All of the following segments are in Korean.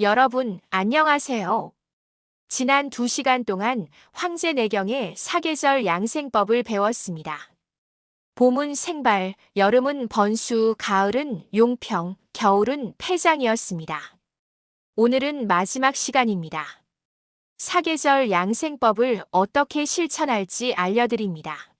여러분, 안녕하세요. 지난 2시간 동안 황제 내경의 사계절 양생법을 배웠습니다. 봄은 생발, 여름은 번수, 가을은 용평, 겨울은 폐장이었습니다. 오늘은 마지막 시간입니다. 사계절 양생법을 어떻게 실천할지 알려드립니다.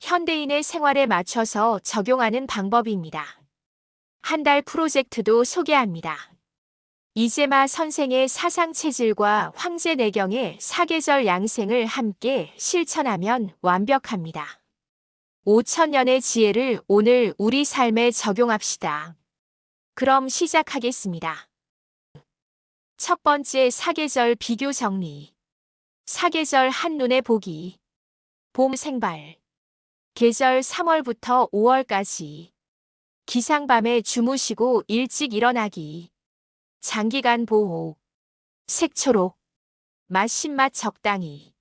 현대인의 생활에 맞춰서 적용하는 방법입니다. 한 달 프로젝트도 소개합니다. 이재마 선생의 사상 체질과 황제 내경의 사계절 양생을 함께 실천하면 완벽합니다. 5천년의 지혜를 오늘 우리 삶에 적용합시다. 그럼 시작하겠습니다. 첫 번째 사계절 비교 정리. 사계절 한눈에 보기. 봄 생발. 계절 3월부터 5월까지. 기상밤에 주무시고 일찍 일어나기. 장기간 보호. 색초록. 맛 신맛 적당히.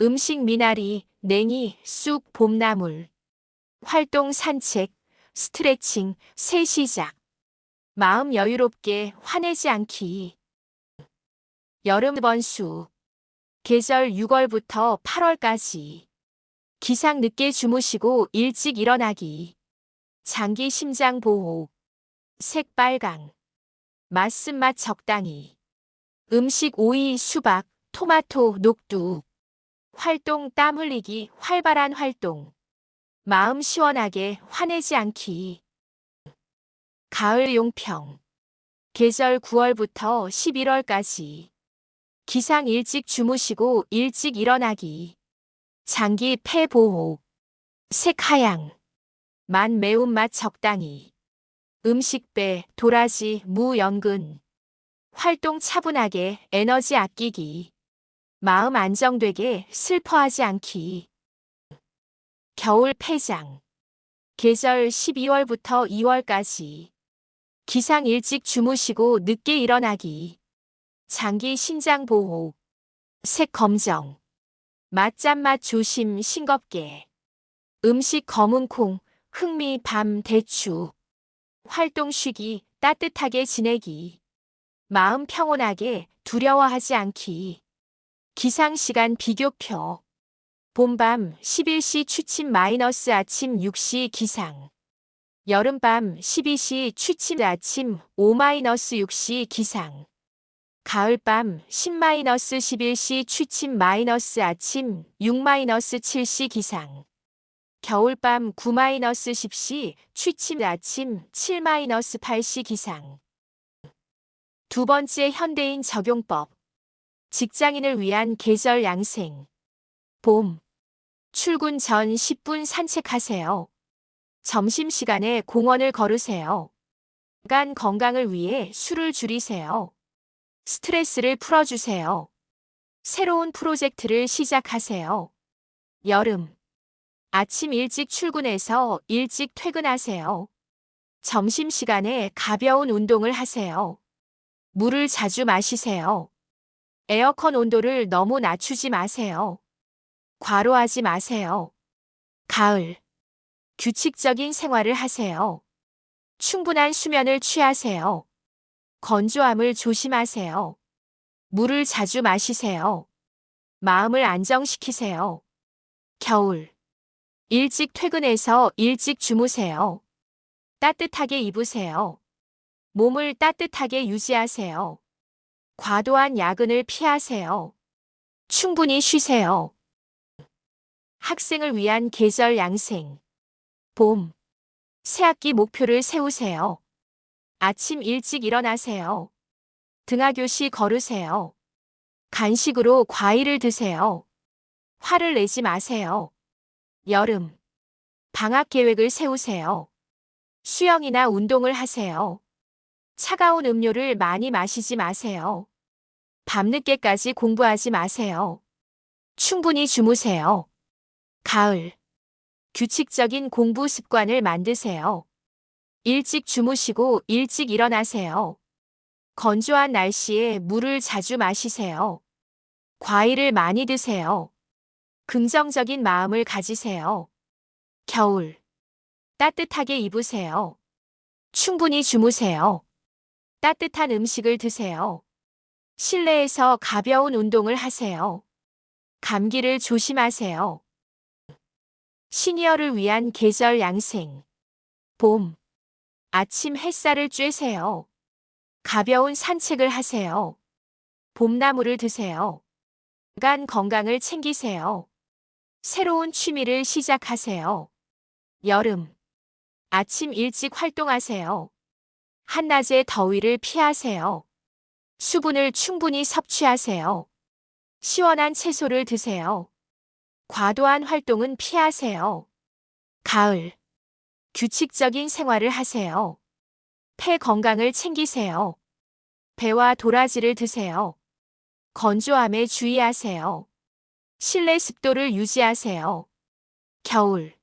음식 미나리, 냉이, 쑥, 봄나물. 활동 산책, 스트레칭, 새 시작. 마음 여유롭게 화내지 않기. 여름 번수. 계절 6월부터 8월까지. 기상 늦게 주무시고 일찍 일어나기. 장기 심장 보호. 색 빨강. 맛쓴맛 적당히. 음식 오이, 수박, 토마토, 녹두. 활동 땀 흘리기, 활발한 활동. 마음 시원하게 화내지 않기. 가을 용평. 계절 9월부터 11월까지. 기상 일찍 주무시고 일찍 일어나기. 장기 폐 보호. 색 하양. 만 매운맛 적당히. 음식배, 도라지, 무, 연근. 활동 차분하게 에너지 아끼기. 마음 안정되게 슬퍼하지 않기. 겨울 폐장. 계절 12월부터 2월까지. 기상 일찍 주무시고 늦게 일어나기. 장기 신장 보호. 색 검정. 맛짠맛 조심 싱겁게. 음식 검은 콩, 흑미 밤 대추. 활동 쉬기, 따뜻하게 지내기. 마음 평온하게 두려워하지 않기. 기상시간 비교표. 봄밤 11시 취침 마이너스 아침 6시 기상. 여름밤 12시 취침 아침 5 마이너스 6시 기상. 가을밤 10 마이너스 11시 취침 마이너스 아침 6 마이너스 7시 기상. 겨울밤 9-10시 취침 아침 7-8시 기상. 두 번째 현대인 적용법. 직장인을 위한 계절 양생. 봄. 출근 전 10분 산책하세요. 점심시간에 공원을 걸으세요. 간 건강을 위해 술을 줄이세요. 스트레스를 풀어주세요. 새로운 프로젝트를 시작하세요. 여름. 아침 일찍 출근해서 일찍 퇴근하세요. 점심시간에 가벼운 운동을 하세요. 물을 자주 마시세요. 에어컨 온도를 너무 낮추지 마세요. 과로하지 마세요. 가을. 규칙적인 생활을 하세요. 충분한 수면을 취하세요. 건조함을 조심하세요. 물을 자주 마시세요. 마음을 안정시키세요. 겨울. 일찍 퇴근해서 일찍 주무세요. 따뜻하게 입으세요. 몸을 따뜻하게 유지하세요. 과도한 야근을 피하세요. 충분히 쉬세요. 학생을 위한 계절 양생. 봄. 새학기 목표를 세우세요. 아침 일찍 일어나세요. 등하교시 걸으세요. 간식으로 과일을 드세요. 화를 내지 마세요. 여름. 방학 계획을 세우세요. 수영이나 운동을 하세요. 차가운 음료를 많이 마시지 마세요. 밤늦게까지 공부하지 마세요. 충분히 주무세요. 가을. 규칙적인 공부 습관을 만드세요. 일찍 주무시고 일찍 일어나세요. 건조한 날씨에 물을 자주 마시세요. 과일을 많이 드세요. 긍정적인 마음을 가지세요. 겨울. 따뜻하게 입으세요. 충분히 주무세요. 따뜻한 음식을 드세요. 실내에서 가벼운 운동을 하세요. 감기를 조심하세요. 시니어를 위한 계절 양생. 봄. 아침 햇살을 쬐세요. 가벼운 산책을 하세요. 봄나물을 드세요. 간 건강을 챙기세요. 새로운 취미를 시작하세요. 여름. 아침 일찍 활동하세요. 한낮의 더위를 피하세요. 수분을 충분히 섭취하세요. 시원한 채소를 드세요. 과도한 활동은 피하세요. 가을. 규칙적인 생활을 하세요. 폐 건강을 챙기세요. 배와 도라지를 드세요. 건조함에 주의하세요. 실내 습도를 유지하세요. 겨울.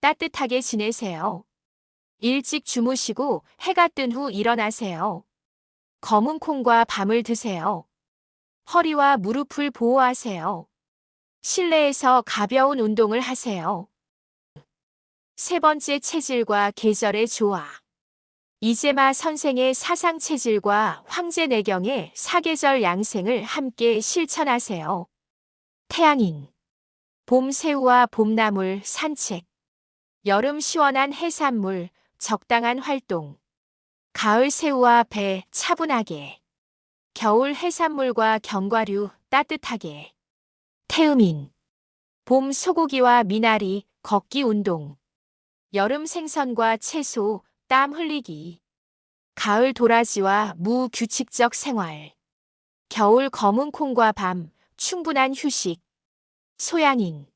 따뜻하게 지내세요. 일찍 주무시고 해가 뜬 후 일어나세요. 검은 콩과 밤을 드세요. 허리와 무릎을 보호하세요. 실내에서 가벼운 운동을 하세요. 세 번째 체질과 계절의 조화. 이재마 선생의 사상 체질과 황제 내경의 사계절 양생을 함께 실천하세요. 태양인. 봄 새우와 봄나물 산책. 여름 시원한 해산물 적당한 활동. 가을 새우와 배 차분하게. 겨울 해산물과 견과류 따뜻하게. 태음인. 봄 소고기와 미나리 걷기 운동. 여름 생선과 채소 땀 흘리기. 가을 도라지와 무 규칙적 생활. 겨울 검은 콩과 밤 충분한 휴식. 소양인.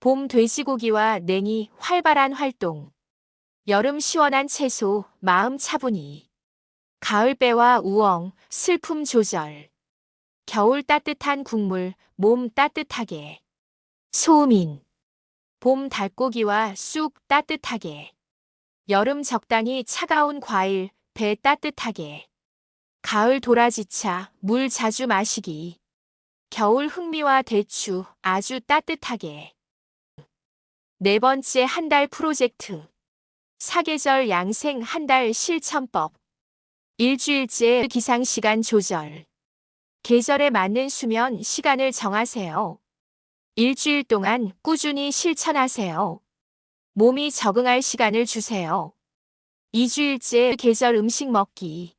봄 돼지고기와 냉이 활발한 활동. 여름 시원한 채소 마음 차분히. 가을 배와 우엉 슬픔 조절. 겨울 따뜻한 국물 몸 따뜻하게. 소음인. 봄 닭고기와 쑥 따뜻하게. 여름 적당히 차가운 과일 배 따뜻하게. 가을 도라지차 물 자주 마시기. 겨울 흑미와 대추 아주 따뜻하게. 네 번째 한 달 프로젝트. 사계절 양생 한 달 실천법. 일주일째 기상시간 조절. 계절에 맞는 수면 시간을 정하세요. 일주일 동안 꾸준히 실천하세요. 몸이 적응할 시간을 주세요. 2주일째 계절 음식 먹기.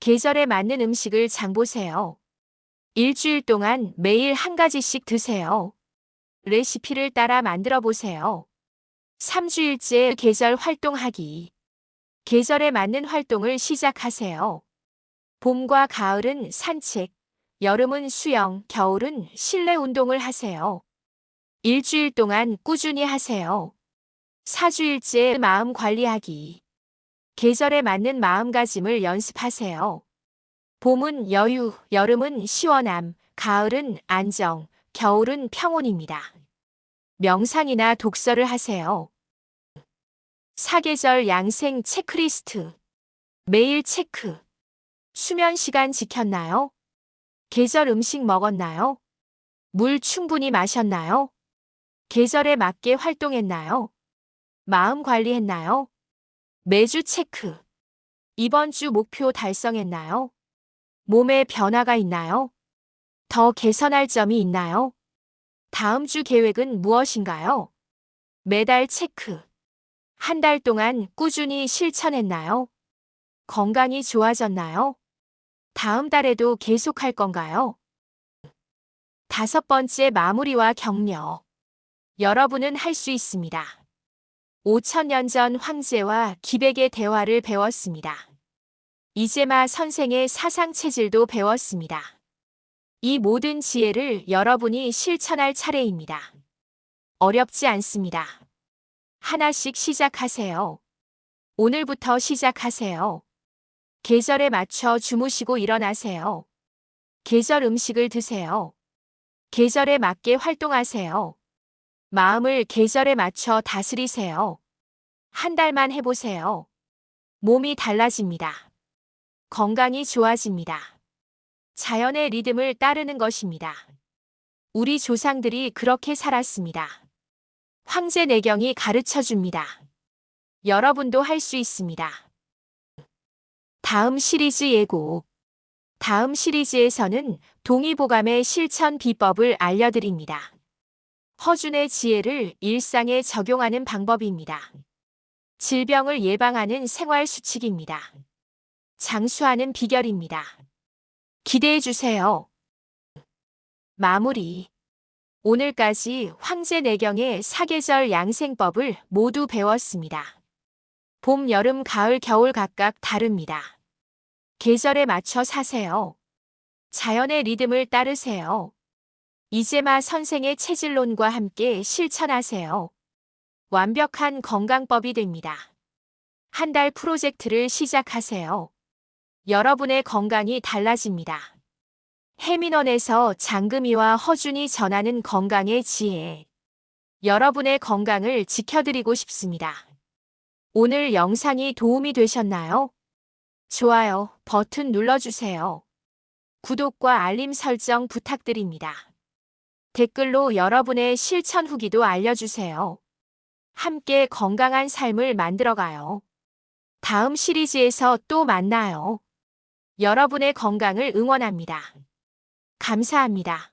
계절에 맞는 음식을 장보세요. 일주일 동안 매일 한 가지씩 드세요. 레시피를 따라 만들어 보세요. 3주일째 계절 활동하기. 계절에 맞는 활동을 시작하세요. 봄과 가을은 산책, 여름은 수영, 겨울은 실내 운동을 하세요. 일주일 동안 꾸준히 하세요. 4주일째 마음 관리하기. 계절에 맞는 마음가짐을 연습하세요. 봄은 여유, 여름은 시원함, 가을은 안정, 겨울은 평온입니다. 명상이나 독서를 하세요. 사계절 양생 체크리스트. 매일 체크. 수면 시간 지켰나요? 계절 음식 먹었나요? 물 충분히 마셨나요? 계절에 맞게 활동했나요? 마음 관리했나요? 매주 체크. 이번 주 목표 달성했나요? 몸에 변화가 있나요? 더 개선할 점이 있나요? 다음 주 계획은 무엇인가요? 매달 체크. 한 달 동안 꾸준히 실천했나요? 건강이 좋아졌나요? 다음 달에도 계속할 건가요? 다섯 번째 마무리와 격려. 여러분은 할 수 있습니다. 5천년 전 황제와 기백의 대화를 배웠습니다. 이제마 선생의 사상 체질도 배웠습니다. 이 모든 지혜를 여러분이 실천할 차례입니다. 어렵지 않습니다. 하나씩 시작하세요. 오늘부터 시작하세요. 계절에 맞춰 주무시고 일어나세요. 계절 음식을 드세요. 계절에 맞게 활동하세요. 마음을 계절에 맞춰 다스리세요. 한 달만 해보세요. 몸이 달라집니다. 건강이 좋아집니다. 자연의 리듬을 따르는 것입니다. 우리 조상들이 그렇게 살았습니다. 황제 내경이 가르쳐 줍니다. 여러분도 할 수 있습니다. 다음 시리즈 예고. 다음 시리즈에서는 동의보감의 실천 비법을 알려드립니다. 허준의 지혜를 일상에 적용하는 방법입니다. 질병을 예방하는 생활 수칙입니다. 장수하는 비결입니다. 기대해 주세요. 마무리. 오늘까지 황제 내경의 사계절 양생법을 모두 배웠습니다. 봄, 여름, 가을, 겨울 각각 다릅니다. 계절에 맞춰 사세요. 자연의 리듬을 따르세요. 이재마 선생의 체질론과 함께 실천하세요. 완벽한 건강법이 됩니다. 한 달 프로젝트를 시작하세요. 여러분의 건강이 달라집니다. 해민원에서 장금이와 허준이 전하는 건강의 지혜. 여러분의 건강을 지켜드리고 싶습니다. 오늘 영상이 도움이 되셨나요? 좋아요 버튼 눌러주세요. 구독과 알림 설정 부탁드립니다. 댓글로 여러분의 실천 후기도 알려주세요. 함께 건강한 삶을 만들어가요. 다음 시리즈에서 또 만나요. 여러분의 건강을 응원합니다. 감사합니다.